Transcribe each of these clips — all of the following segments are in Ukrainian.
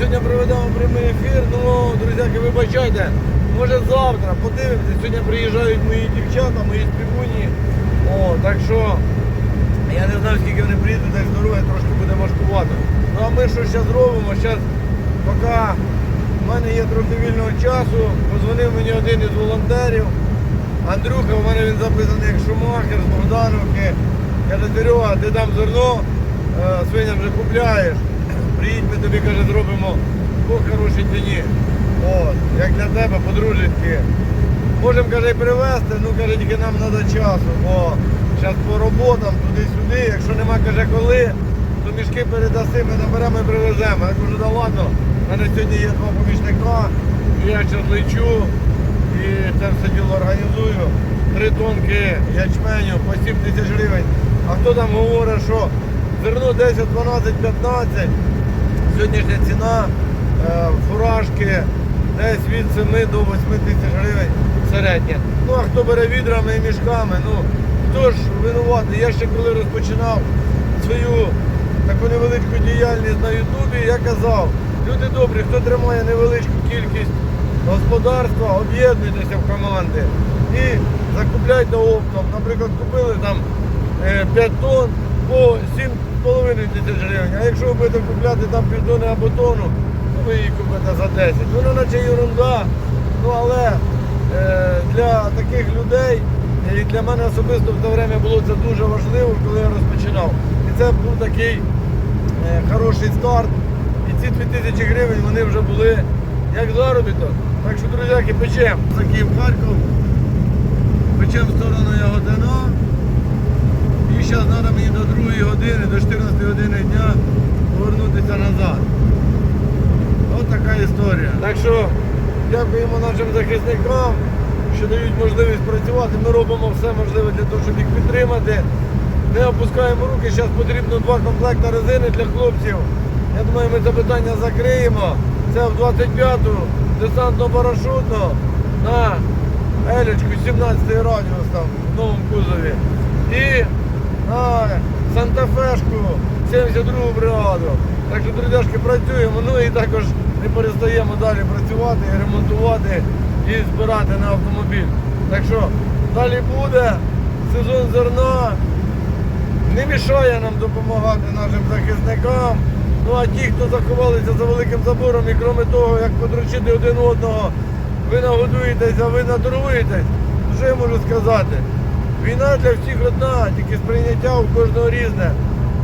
сьогодні проведемо прямий ефір. Ну, друзяки, вибачайте, може завтра подивимося. Сьогодні приїжджають мої дівчата, мої співуні. О, так що я не знаю, скільки вони приїдуть, так дороги трошки буде важкувато. Ну а ми що зараз робимо? Зараз, поки в мене є трохи вільного часу, позвонив мені один із волонтерів. Андрюха, у мене він записаний як Шумахер з Богдановки. Каже, Серега, ти там зерно, е, свиням вже купляєш. Приїдь, ми тобі каже, зробимо по хорошій ціні. От, як для тебе, по-дружечки. Можемо, каже, привезти, ну каже, тільки нам треба часу, бо зараз по роботам туди-сюди, якщо нема каже коли, то мішки передаси, ми наберемо і привеземо. Я кажу, да ладно, в мене сьогодні є два помічника, я зараз лечу і це все діло організую. Три тонки ячменю по 7 тисяч гривень. А хто там говорить, що зерно 10, 12, 15, сьогоднішня ціна е, фуражки десь від 7 до 8 тисяч гривень середня. Ну а хто бере відрами і мішками, ну хто ж винуватий? Я ще коли розпочинав свою таку невеличку діяльність на Ютубі, я казав, люди добрі, хто тримає невеличку кількість господарства, об'єднуйтеся в команди і закупляйте оптом. Наприклад, купили там е, 5 тонн по 7,5 тисяч гривень. А якщо ви будете купляти там півтони або тонну, то ви її купите за 10. Воно наче ерунда, ну але е, для таких людей і для мене особисто в те время було це дуже важливо, коли я розпочинав. І це був такий е, хороший старт. І ці 2000 гривень вони вже були як заробіток. Так що, друзяки, печемо за Київ Харків, печемо в сторону Ягодина. Зараз треба мені до 2 години, до 14 години дня повернутися назад. Ось така історія. Так що дякуємо нашим захисникам, що дають можливість працювати. Ми робимо все можливе для того, щоб їх підтримати. Не опускаємо руки, зараз потрібно два комплекти резини для хлопців. Я думаю, ми це питання закриємо. Це в 25-ту десантно-парашутну на Елечку 17 радіус там в новому кузові. І Санта-Фешку 72 бригаду. Так що, друзяшки, працюємо. Ну і також не перестаємо далі працювати, ремонтувати і збирати на автомобіль. Так що далі буде сезон зерна. Не мішає нам допомагати нашим захисникам. Ну а ті, хто заховалися за великим забором і крім того, як подручити один одного, ви нагодуєтесь, а ви наторгуєтесь, то що я можу сказати? Війна для всіх одна, тільки сприйняття у кожного різне.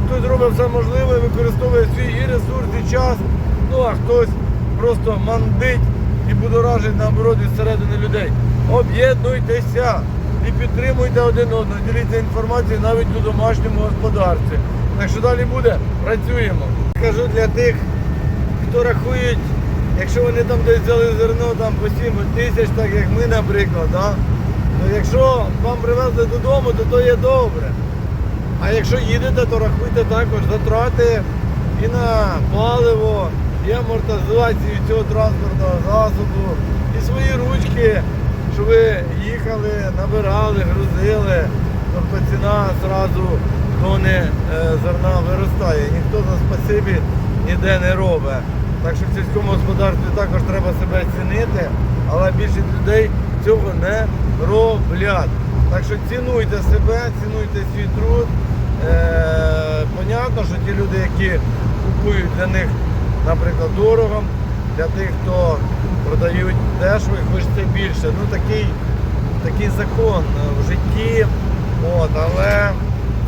Хтось робить все можливе, використовує свій і ресурс, і час, ну а хтось просто мандить і будоражить наоборот від середини людей. Об'єднуйтеся і підтримуйте один одного, діліться інформацією навіть у домашньому господарстві. Так що далі буде, працюємо. Кажу для тих, хто рахують, якщо вони там десь взяли зерно там по 7 тисяч, так як ми, наприклад, да? То якщо вам привезли додому, то то є добре. А якщо їдете, то рахуйте також затрати і на паливо, і амортизацію цього транспортного засобу, і свої ручки, що ви їхали, набирали, грузили. Тобто ціна зразу тони е, зерна виростає. Ніхто за спасибі ніде не робить. Так що в сільському господарстві також треба себе цінити, але більшість людей цього не роблять. Так що цінуйте себе, цінуйте свій труд. Е, понятно, що ті люди, які купують для них, наприклад, дорого, для тих, хто продають дешево і більше. Ну такий, такий закон в житті. От, але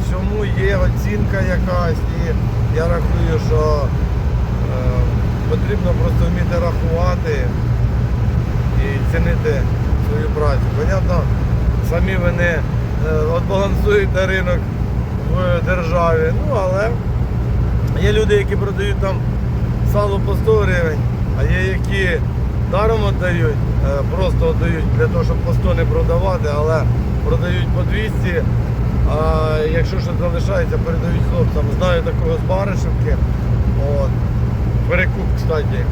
всьому є оцінка якась, і я рахую, що е, потрібно просто вміти рахувати і цінити свою працю. Понятно, самі ви не е, відбалансуєте ринок в державі. Ну, але є люди, які продають там сало по 100 гривень, а є які даром віддають, е, просто віддають для того, щоб по 100 не продавати, але продають по 200. А якщо щось залишається, передають хлопцям. Знаю такого з Баришівки. От. Перекуп, кстати, е,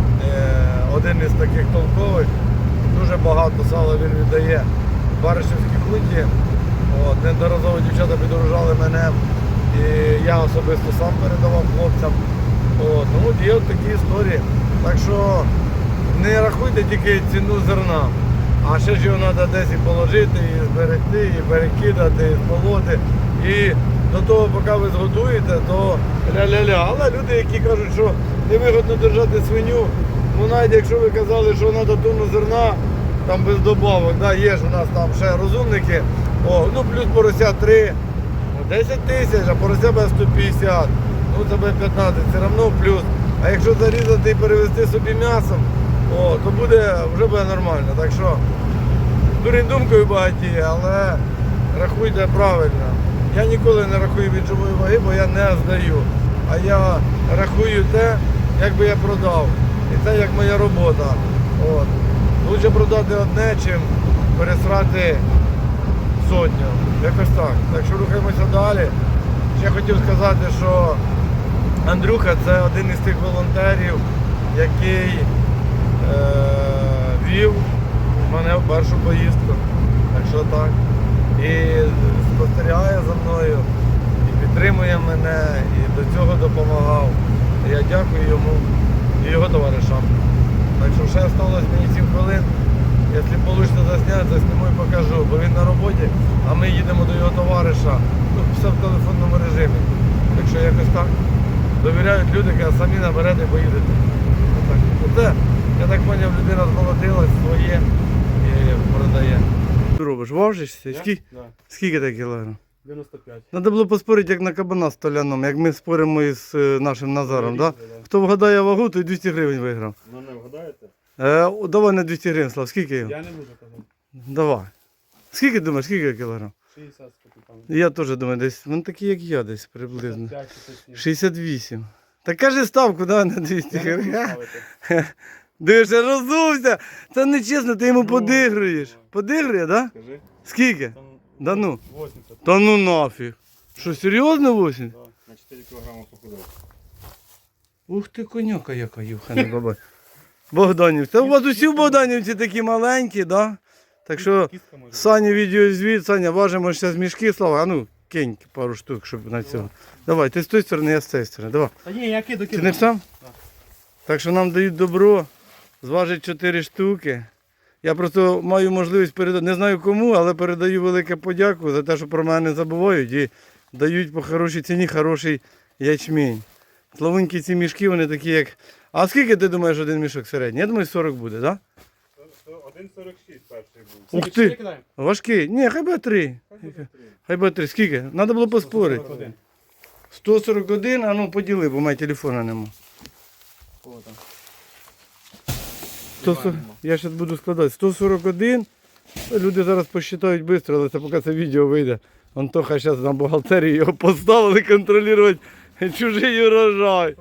один із таких толкових. Дуже багато сала він віддає в Баришівській хуті. От. Неодноразово дівчата підорожали мене І я особисто сам передавав хлопцям. От, ну, є от такі історії. Так що не рахуйте тільки ціну зерна. А ще ж його треба десь і положити, і зберегти, і перекидати, і змолоти. І до того, поки ви зготуєте, то ля-ля-ля. Але люди, які кажуть, що невигодно держати свиню, ну навіть якщо ви казали, що треба тонну зерна, там без добавок, да, є ж у нас там ще розумники, о, ну плюс порося 3, ну, 10 тисяч, а порося без 150, ну це буде 15, все одно плюс. А якщо зарізати і перевезти собі м'ясом, о, то буде вже буде нормально. Так що дурень думкою багаті, але рахуйте правильно. Я ніколи не рахую від живої ваги, бо я не здаю. А я рахую те, як би я продав. І це як моя робота. От. Лучше продати одне, чим пересрати сотню. Якось так. Так що рухаємося далі. Ще хотів сказати, що Андрюха це один із тих волонтерів, який е, вів мене в першу поїздку. Так що так. І спостерігає за мною, і підтримує мене, і до цього допомагав. Я дякую йому і його товаришам. Так що ще залишилось мені 7 хвилин. Якщо вийде засняти, засніму і покажу, бо він на роботі, а ми їдемо до його товариша. Ну, все в телефонному режимі. Так що якось так. Довіряють люди, які самі наберете і поїдете. Отак. Оце, я так зрозумів, людина змолотилась своє і продає. Що робиш? Важишся? Скільки, Да. скільки ти кілограм? 95. Треба було поспорити, як на кабана столяному, як ми споримо із е, нашим Назаром. Да? Різали, да. Хто вгадає вагу, той 200 гривень виграв. Ну не вгадаєте? Е, о, давай на 200 гривень, Слав, скільки його? Я не буду казати. Давай. Скільки думаєш, скільки кілограм? 60 з капітаном. Я теж думаю, десь, він такий, як я десь приблизно. 5 67. 68. Та кажи ставку, да, на 200 Я не буду гривень. ставити. Дивишся, розувся. Це не чесно, ти йому Ну, подигруєш. давай. Подигрує, да? Скажи. Скільки? Да ну. 80. Та ну нафіг. Що, серйозно 80? Да, на 4 кг похудав. Ух ти, коняка яка юхана баба. Богданів. Це у вас усі в Богданівці такі маленькі, да? Так що Кістка може. Саня відеозвіт, Саня, важимо зараз мішки, слава. А ну, кинь пару штук, щоб на цього. Давай, ти з тої сторони, я з цієї сторони. Давай. Та ні, я киду, Ти киду. не сам? Так. Так що нам дають добро, зважить 4 штуки. Я просто маю можливість передати, не знаю кому, але передаю велике подяку за те, що про мене забувають і дають по хорошій ціні хороший ячмінь. Славунькі ці мішки, вони такі як. А скільки ти думаєш один мішок середній? Я думаю, 40 буде, так? Да? 1,46 перший був. Ух ти. Важкий. Ні, хай би 3. Хай три. Хай би 3. Скільки? Треба було поспорити. 141. 141, а ну поділи, бо в мене телефона нема. О, там. 140, я зараз буду складати. 141. Люди зараз посчитають швидко, але це поки це відео вийде. Антоха зараз на бухгалтерії його поставили контролювати чужий урожай.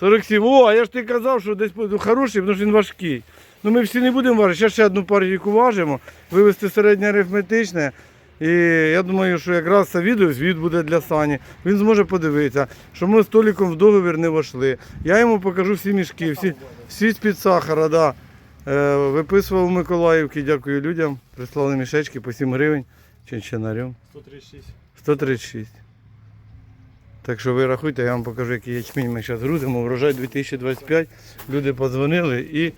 47. 47. О, а я ж ти казав, що десь буде хороший, тому що він важкий. Ну ми всі не будемо важити. Зараз ще одну партійку важимо, вивести середнє арифметичне. І я думаю, що якраз це відео звіт буде для Сані. Він зможе подивитися, що ми з Толіком в договір не війшли. Я йому покажу всі мішки, всі, всі з-під сахара. Да. Е, виписував у Миколаївки, дякую людям. Прислали мішечки по 7 гривень чинчинарем. 136. 136. Так що ви рахуйте, я вам покажу, який ячмінь ми зараз грузимо. Врожай 2025. Люди подзвонили і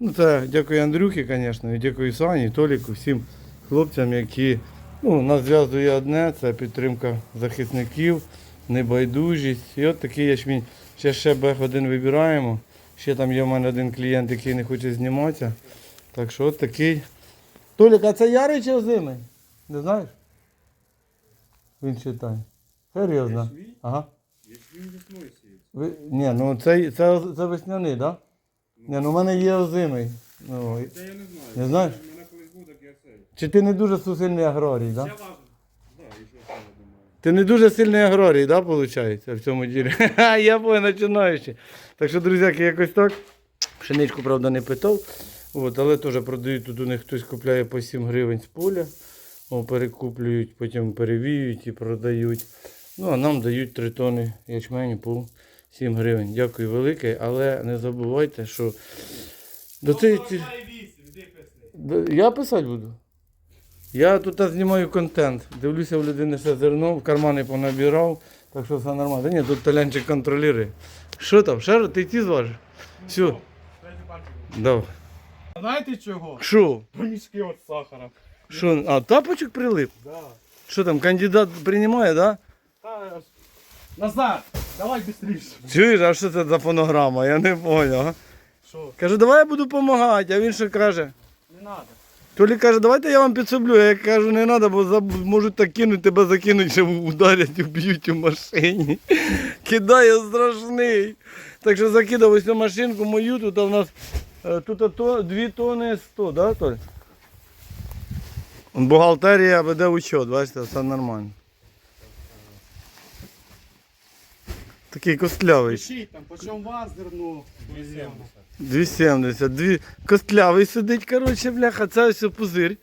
ну це дякую Андрюхі, звісно, і дякую Сані, Толіку, всім хлопцям, які ну, нас зв'язує одне, це підтримка захисників, небайдужість. І от такий ячмінь. Ще ще бех один вибираємо. Ще там є в мене один клієнт, який не хоче зніматися. Так що от такий. Толік, а це ярий чи озимий? Не знаєш? Він читає. Серйозно? Ага. Він весною. Ви... Ні, ну це, це, це весняний, так? Да? Ні, ну в мене є озимий. Ну, Це я не знаю. Не знаєш? У мене колись був, так я цей. Чи ти не дуже сильний аграрій, так? Да? Ти не дуже сильний аграрій, да, виходить, в цьому ділі? Я понял, починаючи. Так що, друзяки, якось так. Пшеничку, правда, не питав. От, але теж продають тут у них хтось купляє по 7 гривень з поля. О, перекуплюють, потім перевіють і продають. Ну, а нам дають 3 тони ячменю по 7 гривень. Дякую велике, але не забувайте, що до цієї. Я писати буду. Я тут знімаю контент. Дивлюся, в людини все зерно, в кармани понабирав, так що все нормально. Та ні, тут талянчик контролює. Що там? Ще ти ті зважиш? Все. Давай. Знаєте чого? Що? Мішки от сахара. Що? А, тапочок прилип? Да. Що там, кандидат приймає, да? Та, Назар, давай швидше. Чуєш, а що це за фонограма? Я не зрозумів. Що? Каже, давай я буду допомагати, а він що каже? Не треба. Толі каже, давайте я вам підсоблю. Я кажу, не треба, бо можуть так кинуть, тебе закинуть, ще ударять, уб'ють у машині. Кидає страшний. Так що закидав ось цю машинку мою, тут у нас е, тут то, 2 тони 100, да, Толь? Бухгалтерія веде учет, бачите, все нормально. Такий костлявий. Пишіть там, по чому вас зерно? 270. 270. Дві... Костлявий сидить, коротше, бляха, це ось пузир.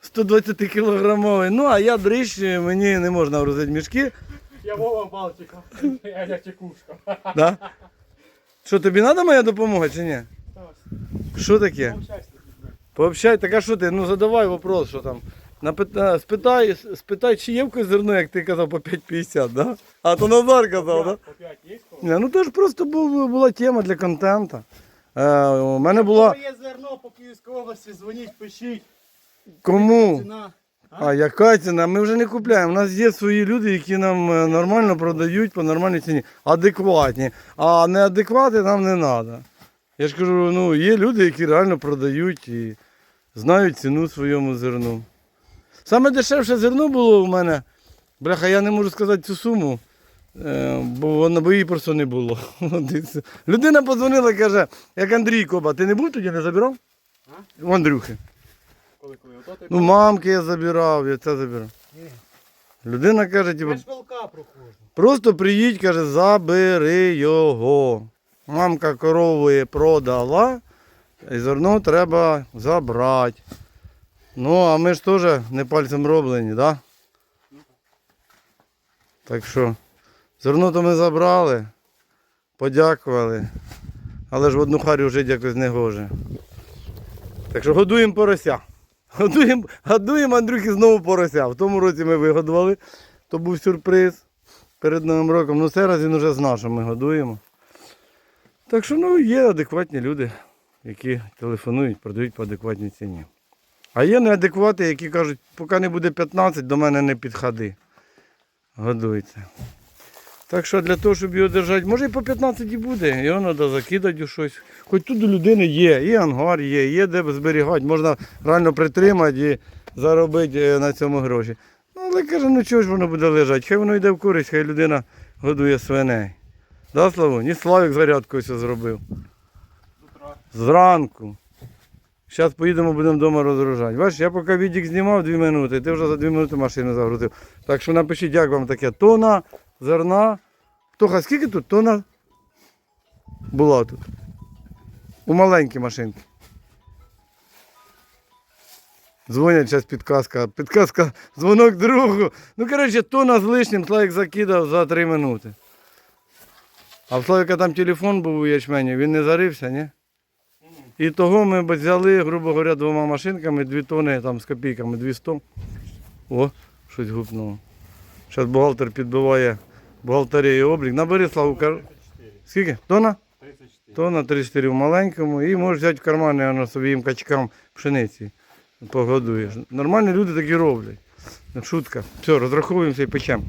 120 кілограмовий. Ну, а я дрищ, мені не можна грузити мішки. Я Вова Балтика. Я я текушка. Да? Що, тобі треба моя допомога чи ні? Що таке? Пообщай, так а що ти? Ну задавай вопрос, що там. Напита... Спитай, спитай, чи є в когось зерно, як ти казав, по 5,50, да? А то Назар казав, да? По 5 є? Ну то ж просто був, була тема для контенту. Е, у мене була. Є зерно по Київській області, дзвоніть, пишіть. Кому? Ціна. А яка ціна? Ми вже не купляємо. У нас є свої люди, які нам е, нормально продають по нормальній ціні. Адекватні. А неадекватні нам не треба. Я ж кажу, ну є люди, які реально продають і знають ціну своєму зерну. Саме дешевше зерно було у мене. Бляха, я не можу сказати цю суму, бо вона бо її просто не було. І. Людина подзвонила каже, як Андрій Коба, ти не був тоді, не забирав? У Андрюхи. Коли, коли? Ото ти Ну, мамки я забирав, я це забирав. Людина каже, типу, Я ж просто приїдь, каже, забери його. Мамка корови продала, і зерно треба забрати. Ну, а ми ж теж не пальцем роблені, так? Да? Так що, зерно то ми забрали, подякували, але ж в одну харю жити якось не гоже. Так що годуємо порося. Годуємо, годуємо Андрюхи знову порося. В тому році ми вигодували, то був сюрприз перед Новим роком. Ну, цей раз він вже знав, що ми годуємо. Так що ну, є адекватні люди, які телефонують, продають по адекватній ціні. А є неадеквати, які кажуть, поки не буде 15, до мене не підходи. Годується. Так що для того, щоб його держати, може і по 15 і буде, його треба закидати у щось. Хоч тут у людини є, і ангар є, є де зберігати, можна реально притримати і заробити е, на цьому гроші. Ну, але каже, ну чого ж воно буде лежати? Хай воно йде в користь, хай людина годує свиней. Да, Славу? Ні Славік зарядку ось зробив. Зранку. Зараз поїдемо, будемо вдома розгружати. Бачиш, я поки відік знімав 2 минути, ти вже за 2 минути машину загрузив. Так що напишіть, як вам таке. Тона, зерна. Тоха, скільки тут тона була тут? У маленькій машинці. Дзвонять зараз підказка. Підказка, дзвонок другу. Ну, коротше, тона з лишнім Славік закидав за 3 минути. А в Славіка там телефон був у ячмені, він не зарився, ні? І того ми б взяли, грубо говоря, двома машинками, дві тони там з копійками, 200. О, щось гупнуло. Зараз бухгалтер підбиває бухгалтерію облік. Набери Славу. кар- Скільки? Тона? 34. Тона 34 в маленькому і можеш взяти в кармани воно своїм качкам пшениці. Погодуєш. Нормальні люди такі роблять. Шутка. Все, розраховуємося і печемо.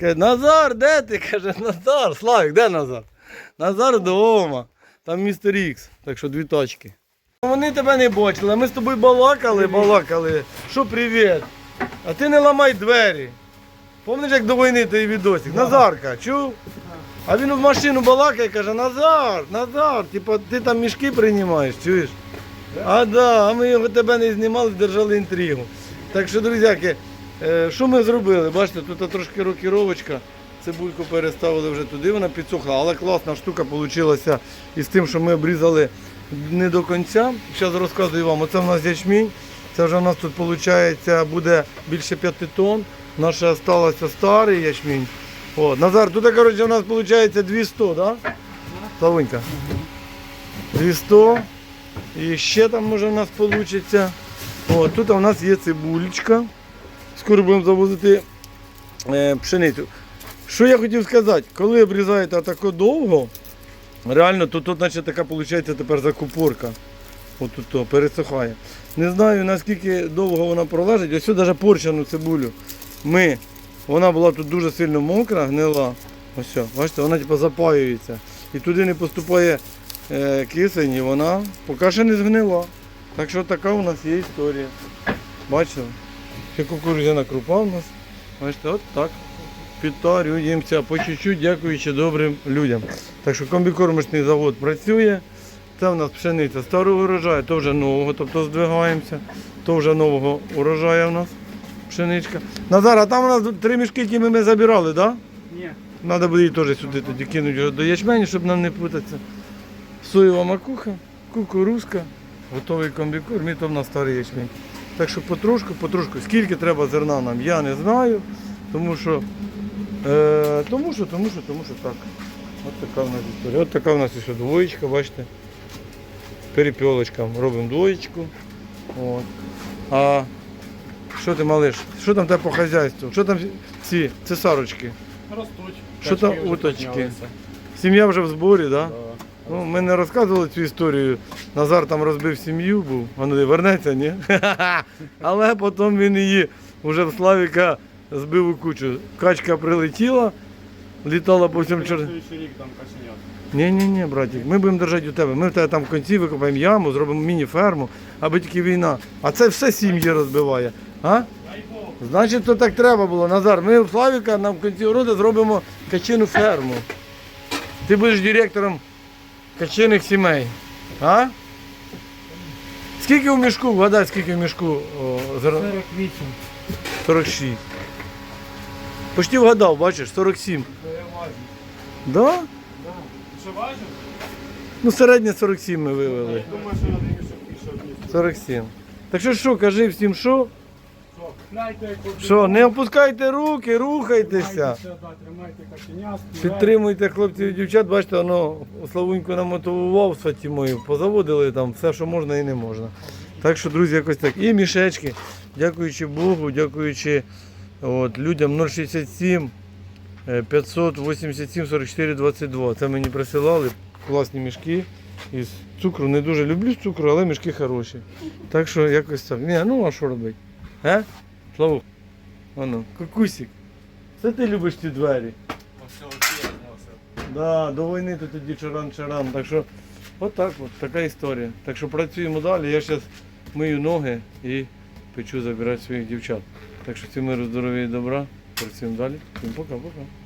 Каже, Назар, де ти? Каже, Назар, Славік, де Назар? Назар вдома. Там містер Ікс, так що дві точки. Вони тебе не бачили, ми з тобою балакали, балакали. Що привіт? А ти не ламай двері. Пам'ятаєш, як до війни той відосик? Назарка, чув? А він в машину балакає, каже, Назар, Назар, типа ти там мішки приймаєш, чуєш? А да, а ми його тебе не знімали, держали інтригу. Так що, друзяки, е, що ми зробили? Бачите, тут трошки рокіровочка. Цибульку переставили вже туди, вона підсохла, але класна штука вийшла із тим, що ми обрізали не до кінця. Зараз розказую вам, оце в нас ячмінь. Це вже в нас тут виходить буде більше 5 тонн. Наше залишився старий ячмінь. От. Назар, тут коротше, у нас виходить 200, так? Да? Славунька. 200. І ще там може у нас вийде. О, тут у нас є цибулечка. Скоро будемо завозити е, пшеницю. Що я хотів сказати, коли обрізаєте тако довго, реально, то тут наче така виходить тепер закупорка. От тут то, пересихає. Не знаю наскільки довго вона пролежить. Ось сюди навіть порчану цибулю. Ми, вона була тут дуже сильно мокра, гнила. Ось, бачите, вона типу запаюється. І туди не поступає е, кисень, і вона поки ще не згнила. Так що така у нас є історія. Бачили? Ще кукурудзяна крупа у нас. Бачите, от так. Підтарюємося по чуть-чуть, дякуючи добрим людям. Так що комбікормочний завод працює. Це в нас пшениця старого урожаю, то вже нового, тобто здвигаємося, то вже нового урожаю в нас пшеничка. Назар, а там у нас три мішки, які ми, забирали, так? Да? Ні. Треба буде її теж сюди тоді кинути до ячменю, щоб нам не путатися. Соєва макуха, кукурузка, готовий комбікорм, і то в нас старий ячмень. Так що потрошку, потрошку. Скільки треба зерна нам, я не знаю, тому що, е, тому що, тому що, тому що так. От така в нас історія. От така в нас ще двоєчка, бачите. Перепілочкам робимо двоєчку. От. А що ти малиш? Що там тебе по хазяйству? Що там ці цесарочки? Ростуть. Що там вже уточки? піднялися. Сім'я вже в зборі, так? Да? Ну, ми не розказували цю історію. Назар там розбив сім'ю, був, а ну вернеться, ні? Але потім він її вже в Славіка збив у кучу. Качка прилетіла, літала по всьому На чор... следующий рік там кашенят. Ні, ні, ні, братик, ми будемо держати у тебе. Ми в тебе там в кінці викопаємо яму, зробимо міні-ферму, аби тільки війна. А це все сім'ї розбиває. А? Значить, то так треба було. Назар, ми в Славіка нам в кінці року зробимо качину ферму. Ти будеш директором качиних сімей. А? Скільки в мішку? Вгадай, скільки в мішку о, зерна? 48. 46. Почти вгадав, бачиш, 47. Це я важу. Да? Що важив? Ну, середнє 47 ми вивели. Я думаю, що більше 47. Так що що, кажи всім що? Що, не опускайте руки, рухайтеся. Підтримуйте хлопців і дівчат, бачите, воно Славуньку намотивував Фатімою, позаводили там все, що можна і не можна. Так що, друзі, якось так. І мішечки, дякуючи Богу, дякуючи от, людям 067 е, 587 44 22. Це мені присилали класні мішки із цукру. Не дуже люблю цукру, але мішки хороші. Так що якось так. Ні, ну а що робити? Славу. Ану, кукусик. Це ти любиш ці двері? Да, до війни то тоді чаран-чаран. Так що отак от, така історія. Так що працюємо далі. Я зараз мию ноги і печу забирати своїх дівчат. Так що всім миру, здоров'я і добра. Працюємо далі. Всім пока-пока.